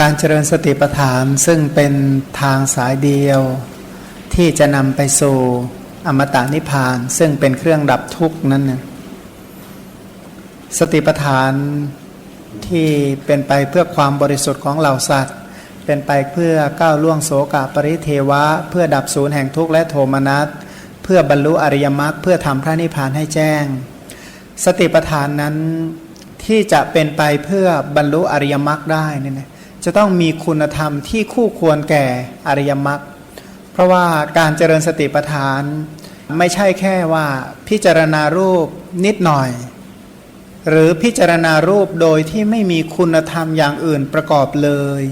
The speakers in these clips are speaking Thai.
การเจริญสติปัฏฐานซึ่งเป็นทางสายเดียว ที่จะนำไปสู่อมตะนิพพาน ซึ่งเป็นเครื่องดับทุกข์นั้นนะสติปัฏฐานที่เป็นไปเพื่อความบริสุทธิ์ของเหล่าสัตว์ เป็นไปเพื่อก้าวล่วงโสกาปริเทวะ เพื่อดับศูนย์แห่งทุกข์และโทมนัสเพื่อบรรลุอริยมรรคเพื่อทำพระนิพพานให้แจ้ง สติปัฏฐานนั้นที่จะเป็นไปเพื่อบรรลุอริยมรรคได้นี่นะ จะต้องมีคุณธรรมที่คู่ควรแก่อริยมรรคเพราะว่าการเจริญสติปัฏฐาน ไม่ใช่แค่ว่าพิจารณารูปนิดหน่อย หรือพิจารณารูปโดยที่ไม่มีคุณธรรมอย่างอื่นประกอบเลย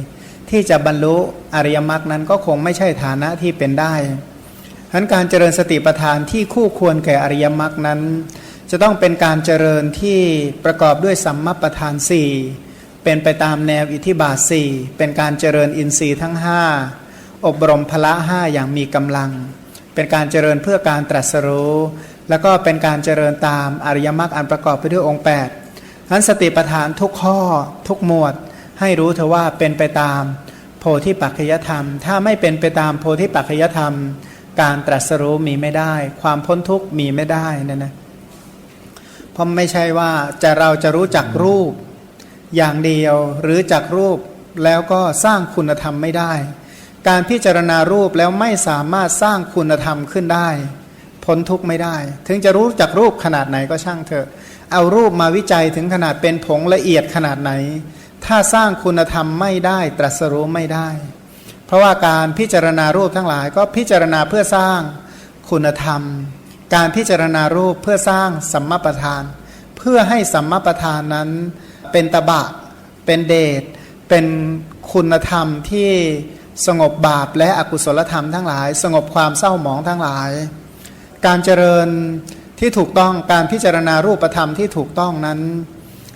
ที่จะบรรลุอริยมรรคนั้นก็คงไม่ใช่ฐานะที่เป็นได้ฉะนั้นการเจริญสติปัฏฐานที่คู่ควรแก่อริยมรรคนั้น จะต้องเป็นการเจริญที่ประกอบด้วยสัมมาประธานสี่ เป็นไปตามแนวอิทธิบาทสี่เป็นการเจริญอินทรีย์ทั้งห้าอบรมพละห้าอย่างมีกำลัง เป็นการเจริญเพื่อการตรัสรู้ แล้วก็เป็นการเจริญตามอริยมรรคอันประกอบไปด้วยองค์8นั้นสติปัฏฐานทุกข้อทุกหมวด ให้รู้เถอะว่าเป็นไปตามโพธิปัจจยธรรม ถ้าไม่เป็นไปตามโพธิปัจจยธรรม การตรัสรู้มีไม่ได้ ความพ้นทุกข์มีไม่ได้นะนะเพราะไม่ใช่ว่าจะเราจะรู้จักรูป อย่างเดียวหรือจักรูปแล้วก็สร้างคุณธรรมไม่ได้ การพิจารณารูปแล้วไม่สามารถสร้างคุณธรรมขึ้นได้ พ้นทุกข์ไม่ได้ ถึงจะรู้จักรูปขนาดไหนก็ช่างเถอะ เอารูปมาวิจัยถึงขนาดเป็นผงละเอียดขนาดไหน ถ้าสร้างคุณธรรมไม่ได้ ตรัสรู้ไม่ได้ เพราะว่าการพิจารณารูปทั้งหลายก็พิจารณาเพื่อสร้างคุณธรรม การพิจารณารูปเพื่อสร้างสัมมาประธาน เพื่อให้สัมมาประธานนั้น เป็นตบะ เป็นเดช เป็นคุณธรรมที่สงบบาปและอกุศลธรรมทั้งหลาย สงบความเศร้าหมองทั้งหลาย การเจริญที่ถูกต้องการพิจารณารูปธรรมที่ถูกต้องนั้น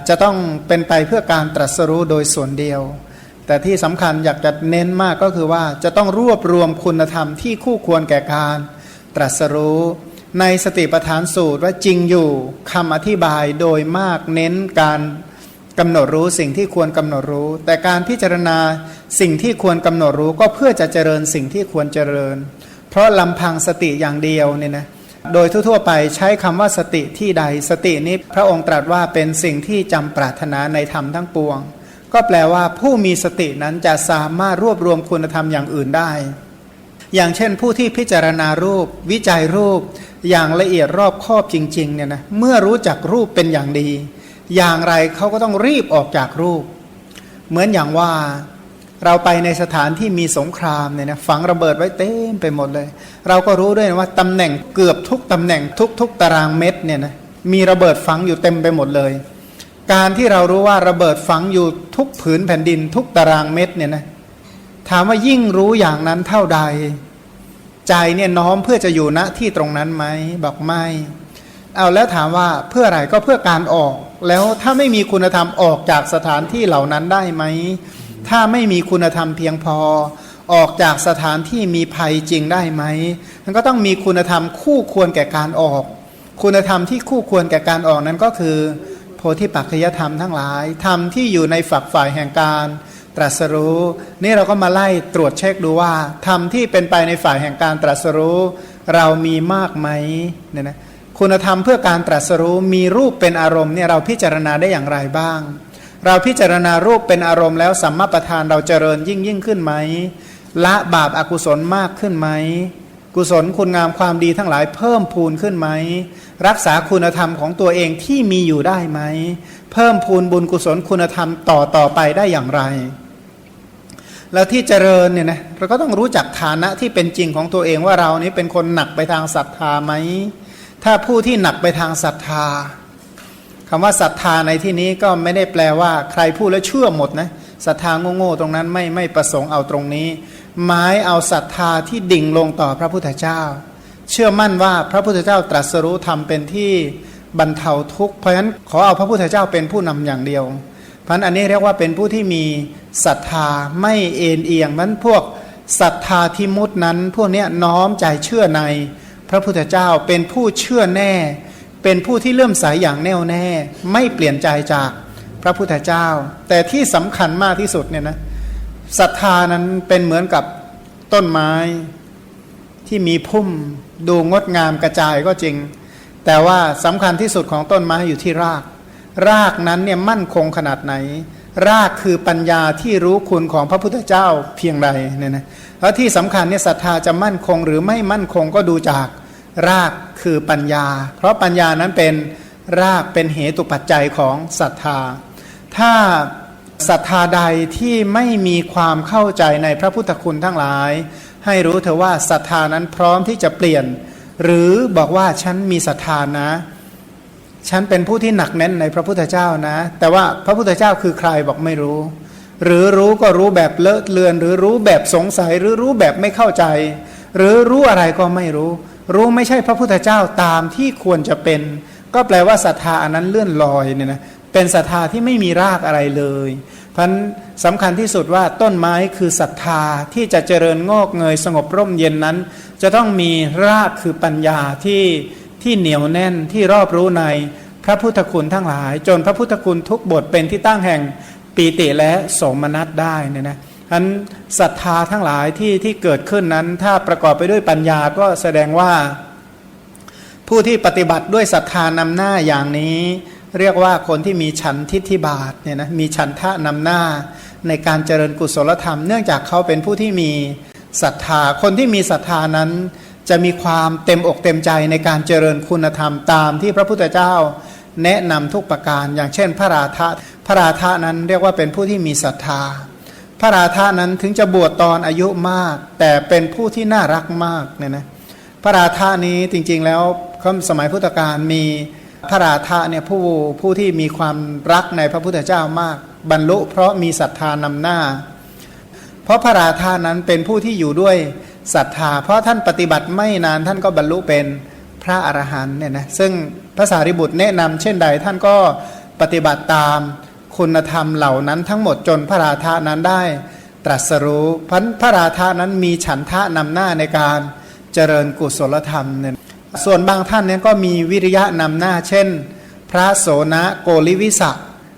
จะต้องเป็นไปเพื่อการตรัสรู้โดยส่วนเดียว แต่ที่สำคัญอยากจะเน้นมากก็คือว่าจะต้องรวบรวมคุณธรรมที่คู่ควรแก่การตรัสรู้ในสติปัฏฐานสูตรว่าจริงอยู่คำอธิบายโดยมากเน้นการ กำหนดรู้สิ่งที่ควรกำหนดรู้ แต่การพิจารณาสิ่งที่ควรกำหนดรู้ก็เพื่อจะเจริญสิ่งที่ควรเจริญ เพราะลำพังสติอย่างเดียวเนี่ยนะโดยทั่วๆไปใช้คำว่าสติที่ใดสตินี้พระองค์ตรัสว่าเป็นสิ่งที่จำปรารถนาในธรรมทั้งปวง ก็แปลว่าผู้มีสตินั้นจะสามารถรวบรวมคุณธรรมอย่างอื่นได้ อย่างเช่น ผู้ที่พิจารณารูป วิจัยรูป อย่างละเอียดรอบคอบจริงๆเนี่ยนะเมื่อรู้จักรูปเป็นอย่างดี อย่างไรเขาก็ต้องรีบออกจากรูป เหมือนอย่างว่าเราไปในสถานที่มีสงครามเนี่ยนะฝังระเบิดไว้เต็มไปหมดเลย เราก็รู้ด้วยนะว่าตำแหน่งเกือบทุกตำแหน่งทุกทุกตารางเม็ดเนี่ยนะมีระเบิดฝังอยู่เต็มไปหมดเลย การที่เรารู้ว่าระเบิดฝังอยู่ทุกผืนแผ่นดินทุกตารางเม็ดเนี่ยนะถามว่ายิ่งรู้อย่างนั้นเท่าใด ใจเนี่ยน้อมเพื่อจะอยู่ณที่ตรงนั้นไหมบอกไม่ เอาแล้วถามว่าเพื่ออะไรก็เพื่อการออก แล้วถ้าไม่มีคุณธรรมออกจากสถานที่เหล่านั้นได้ไหม ถ้าไม่มีคุณธรรมเพียงพอ ออกจากสถานที่มีภัยจริงได้ไหมมันก็ต้องมีคุณธรรมคู่ควรแก่การออก คุณธรรมที่คู่ควรแก่การออกนั้นก็คือ โพธิปัจจยธรรมทั้งหลายธรรมที่อยู่ในฝักฝ่ายแห่งการตรัสรู้ นี่เราก็มาไล่ตรวจเช็คดูว่าธรรมที่เป็นไปในฝ่ายแห่งการตรัสรู้ เรามีมากไหมเนี่ยนะ คุณธรรมเพื่อการตรัสรู้มีรูปเป็นอารมณ์เนี่ยเราพิจารณาได้อย่างไรบ้าง เราพิจารณารูปเป็นอารมณ์แล้วสัมมาประธานเราเจริญยิ่งยิ่งขึ้นไหมละบาปอากุศลมากขึ้นไหมกุศลคุณงามความดีทั้งหลายเพิ่มพูนขึ้นไหม รักษาคุณธรรมของตัวเองที่มีอยู่ได้ไหม เพิ่มพูนบุญกุศลคุณธรรมต่อต่อไปได้อย่างไร แล้วที่เจริญเนี่ยนะเราก็ต้องรู้จักฐานะที่เป็นจริงของตัวเองว่าเรานี้เป็นคนหนักไปทางศรัทธาไหม ถ้าผู้ที่หนักไปทางศรัทธาคำว่าศรัทธาในที่นี้ก็ไม่ได้แปลว่า ใครพูดแล้วเชื่อหมดนะศรัทธาโง่ๆตรงนั้นไม่ไม่ประสงค์เอาตรงนี้ หมายเอาศรัทธาที่ดิ่งลงต่อพระพุทธเจ้า เชื่อมั่นว่าพระพุทธเจ้าตรัสรู้ธรรมเป็นที่บรรเทาทุกข์เพราะฉะนั้นขอเอาพระพุทธเจ้าเป็นผู้นำอย่างเดียวเพราะอันนี้เรียกว่าเป็นผู้ที่มีศรัทธาไม่เอ็นเอียงมันพวกศรัทธาที่มุดนั้น พวกนี้น้อมใจเชื่อใน พระพุทธเจ้าเป็นผู้เชื่อแน่ เป็นผู้ที่เลื่อมใสยอย่างแน่วแน่ ไม่เปลี่ยนใจจากพระพุทธเจ้า แต่ที่สำคัญมากที่สุดเนี่ยนะศรัทธานั้นเป็นเหมือนกับต้นไม้ที่มีพุ่มดูงดงามกระจายก็จริง แต่ว่าสำคัญที่สุดของต้นไม้อยู่ที่ราก รากนั้นเนี่ยมั่นคงขนาดไหน รากคือปัญญาที่รู้คุณของพระพุทธเจ้าเพียงใดเนี่ยนะแล้วที่สำคัญเนี่ยศรัทธาจะมั่นคงหรือไม่มั่นคงก็ดูจากรากคือปัญญา เพราะปัญญานั้นเป็นรากเป็นเหตุปัจจัยของศรัทธา ถ้าศรัทธาใดที่ไม่มีความเข้าใจในพระพุทธคุณทั้งหลาย ให้รู้เถอะว่าศรัทธานั้นพร้อมที่จะเปลี่ยน หรือบอกว่าฉันมีศรัทธานะ ฉันเป็นผู้ที่หนักแน่นในพระพุทธเจ้านะ แต่ว่าพระพุทธเจ้าคือใครบอกไม่รู้ หรือรู้ก็รู้แบบเลอะเลือน หรือรู้แบบสงสัย หรือรู้แบบไม่เข้าใจ หรือรู้อะไรก็ไม่รู้ รู้ไม่ใช่พระพุทธเจ้าตามที่ควรจะเป็น ก็แปลว่าศรัทธาอันนั้นเลื่อนลอยเนี่ยนะเป็นศรัทธาที่ไม่มีรากอะไรเลยพันสำคัญที่สุดว่าต้นไม้คือศรัทธาที่จะเจริญงอกเงยสงบร่มเย็นนั้น จะต้องมีรากคือปัญญาที่ ที่เหนียวแน่นที่รอบรู้ในพระพุทธคุณทั้งหลาย จนพระพุทธคุณทุกบทเป็นที่ตั้งแห่งปีติและสมนัสได้เนี่ยนะอันศรัทธาทั้งหลายที่ที่เกิดขึ้นนั้น ถ้าประกอบไปด้วยปัญญาก็แสดงว่า ผู้ที่ปฏิบัติด้วยศรัทธานำหน้าอย่างนี้ เรียกว่าคนที่มีฉันทิฏฐิบาทเนี่ยนะมีฉันทะนำหน้าในการเจริญกุศลธรรม เนื่องจากเขาเป็นผู้ที่มีศรัทธาคนที่มีศรัทธานั้น จะมีความเต็มอกเต็มใจในการเจริญคุณธรรมตามที่พระพุทธเจ้าแนะนำทุกประการ อย่างเช่น พระราธะพระราธะนั้นเรียกว่าเป็นผู้ที่มีศรัทธา พระราธานั้นถึงจะบวชตอนอายุมาก แต่เป็นผู้ที่น่ารักมากเนี่ยนะพระราธานี้จริงๆแล้วเขาสมัยพุทธกาลมีพระราธาเนี่ยผู้ผู้ที่มีความรักในพระพุทธเจ้ามาก บรรลุเพราะมีศรัทธานำหน้า เพราะพระราธานั้นเป็นผู้ที่อยู่ด้วย ศรัทธา เพราะท่านปฏิบัติไม่นานท่านก็บรรลุเป็นพระอรหันต์เนี่ยนะซึ่งพระสารีบุตรแนะนำเช่นใดท่านก็ปฏิบัติตามคุณธรรมเหล่านั้นทั้งหมดจนพระราธานั้นได้ ตรัสรู้พันพระราธานั้นมีฉันทะนำหน้าในการเจริญกุศลธรรมเนี่ยส่วนบางท่านเนี่ยก็มีวิริยะนำหน้า เช่น พระโสนะโกริวิสะ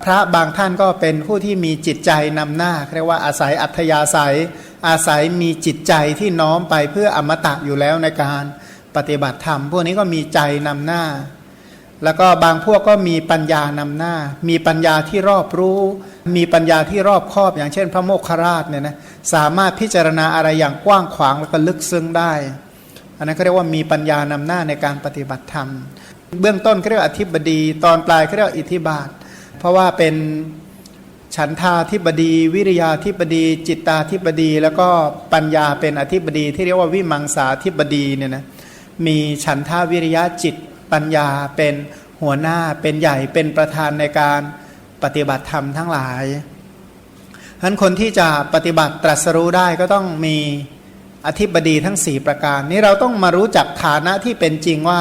พระบางท่านก็เป็นผู้ที่มีจิตใจนำหน้าเรียกว่าอาศัยอัธยาศัย อาศัยมีจิตใจที่น้อมไปเพื่ออมตะอยู่แล้วในการปฏิบัติธรรม พวกนี้ก็มีใจนำหน้า แล้วก็บางพวกก็มีปัญญานำหน้า มีปัญญาที่รอบรู้ มีปัญญาที่รอบครอบอย่างเช่น พระโมคคราชเนี่ยนะสามารถพิจารณาอะไรอย่างกว้างขวางแล้วก็ลึกซึ้งได้ อันนั้นเขาเรียกว่ามีปัญญานำหน้าในการปฏิบัติธรรม เบื้องต้นเขาเรียกอธิบดี ตอนปลายเขาเรียกอิทธิบาท เพราะว่าเป็น ฉันทาธิบดี วิริยาธิบดี จิตตาธิบดี แล้วก็ปัญญาเป็นอธิบดี ที่เรียกว่าวิมังสาธิบดีเนี่ยนะมีฉันทาวิริยะจิตปัญญาเป็นหัวหน้าเป็นใหญ่เป็นประธานในการปฏิบัติธรรมทั้งหลายฉะนั้นคนที่จะปฏิบัติตรัสรู้ได้ก็ต้องมีอธิบดีทั้ง 4 ประการ นี้เราต้องมารู้จักฐานะที่เป็นจริงว่า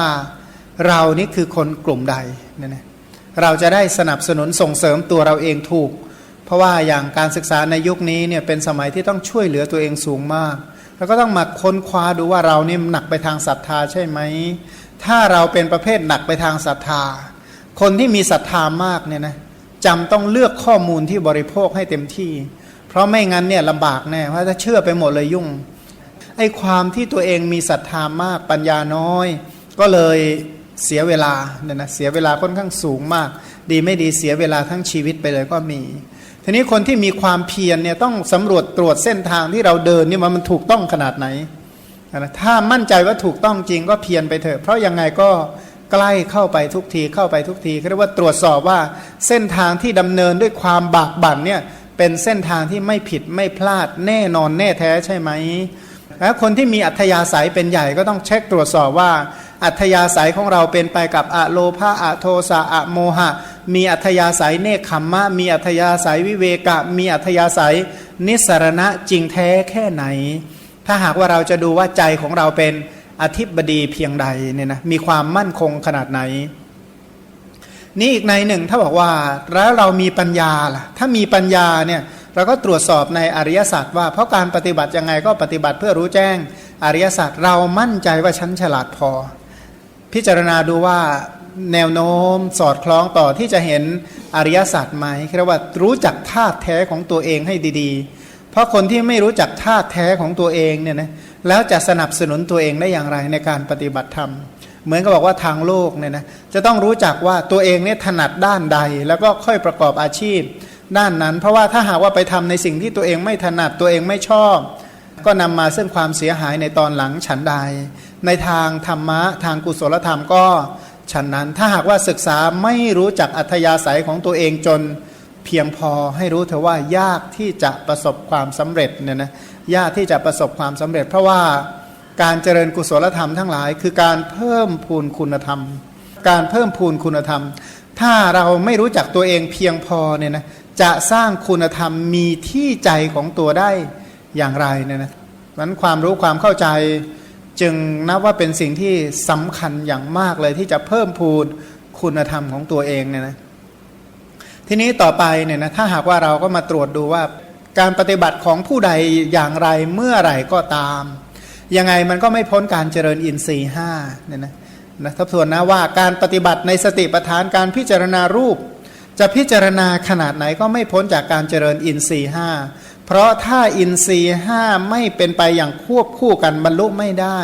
เรานี่คือคนกลุ่มใดเนี่ยนะเราจะได้สนับสนุนส่งเสริมตัวเราเองถูก เพราะว่าอย่างการศึกษาในยุคนี้เนี่ยเป็นสมัยที่ต้องช่วยเหลือตัวเองสูงมาก แล้วก็ต้องมาค้นคว้าดูว่าเราเนี่ยหนักไปทางศรัทธาใช่ไหม ถ้าเราเป็นประเภทหนักไปทางศรัทธา คนที่มีศรัทธามากเนี่ยนะจำต้องเลือกข้อมูลที่บริโภคให้เต็มที่ เพราะไม่งั้นเนี่ยลำบากแน่เพราะถ้าเชื่อไปหมดเลยยุ่งไอ้ความที่ตัวเองมีศรัทธามากปัญญาน้อย ก็เลยเสียเวลาเนี่ยนะเสียเวลาค่อนข้างสูงมาก ดีไม่ดีเสียเวลาทั้งชีวิตไปเลยก็มี ทีนี้คนที่มีความเพียรเนี่ยต้องสำรวจตรวจเส้นทางที่เราเดินนี่ยมันถูกต้องขนาดไหนนะถ้ามั่นใจว่าถูกต้องจริงก็เพียรไปเถอะ เพราะยังไงก็ใกล้เข้าไปทุกทีเข้าไปทุกทีเรียกว่าตรวจสอบว่าเส้นทางที่ดำเนินด้วยความบากบั่นเนี่ยเป็นเส้นทางที่ไม่ผิดไม่พลาดแน่นอนแน่แท้ใช่ไหมแล้วคนที่มีอัธยาศัยเป็นใหญ่ก็ต้องเช็คตรวจสอบว่า อัธยาศัยของเราเป็นไปกับอะโลภาอะโทสะอะโมหะ มีอัธยาศัยเนคขมมะ มีอัธยาศัยวิเวกะ มีอัธยาศัยนิสรณะจริงแท้แค่ไหน ถ้าหากว่าเราจะดูว่าใจของเราเป็นอธิบดีเพียงใดเนี่ยนะมีความมั่นคงขนาดไหน นี่อีกในหนึ่งถ้าบอกว่าแล้วเรามีปัญญาล่ะถ้ามีปัญญาเนี่ยเราก็ตรวจสอบในอริยสัจว่าเพราะการปฏิบัติยังไงก็ปฏิบัติเพื่อรู้แจ้งอริยสัจเรามั่นใจว่าฉันฉลาดพอ พิจารณาดูว่า แนวโน้มสอดคล้องต่อที่จะเห็นอริยสัจไหมเรียกว่ารู้จักธาตุแท้ของตัวเองให้ดีๆ เพราะคนที่ไม่รู้จักท่าแท้ของตัวเองเนี่ยนะแล้วจะสนับสนุนตัวเองได้อย่างไรในการปฏิบัติธรรม เหมือนกับบอกว่าทางโลกเนี่ยนะจะต้องรู้จักว่าตัวเองเนี่ยถนัดด้านใด แล้วก็ค่อยประกอบอาชีพ ด้านนั้น เพราะว่าถ้าหากว่าไปทำในสิ่งที่ตัวเองไม่ถนัดตัวเองไม่ชอบ ก็นำมาซึ่งความเสียหายในตอนหลังฉันใด ในทางธรรมะทางกุศลธรรมก็ ฉันนั้นถ้าหากว่าศึกษาไม่รู้จักอัธยาศัยของตัวเองจนเพียงพอให้รู้เถอะว่ายากที่จะประสบความสำเร็จเนี่ยนะยากที่จะประสบความสำเร็จ เพราะว่าการเจริญกุศลธรรมทั้งหลาย คือการเพิ่มพูนคุณธรรม การเพิ่มพูนคุณธรรม ถ้าเราไม่รู้จักตัวเองเพียงพอเนี่ยนะจะสร้างคุณธรรมมีที่ใจของตัวได้อย่างไรเนี่ยนะนั้นความรู้ความเข้าใจ จึงนับว่าเป็นสิ่งที่สำคัญอย่างมากเลยที่จะเพิ่มพูนคุณธรรมของตัวเองเนี่ยนะทีนี้ต่อไปเนี่ยนะถ้าหากว่าเราก็มาตรวจดูว่าการปฏิบัติของผู้ใดอย่างไรเมื่อไหร่ก็ตาม ยังไงมันก็ไม่พ้นการเจริญอินทรีย์ห้าเนี่ยนะนะทบทวนนะว่าการปฏิบัติในสติปัฏฐานการพิจารณารูป จะพิจารณาขนาดไหนก็ไม่พ้นจากการเจริญอินทรีย์ห้า เพราะถ้าอินทรีย์ห้าไม่เป็นไปอย่างควบคู่กันบรรลุไม่ได้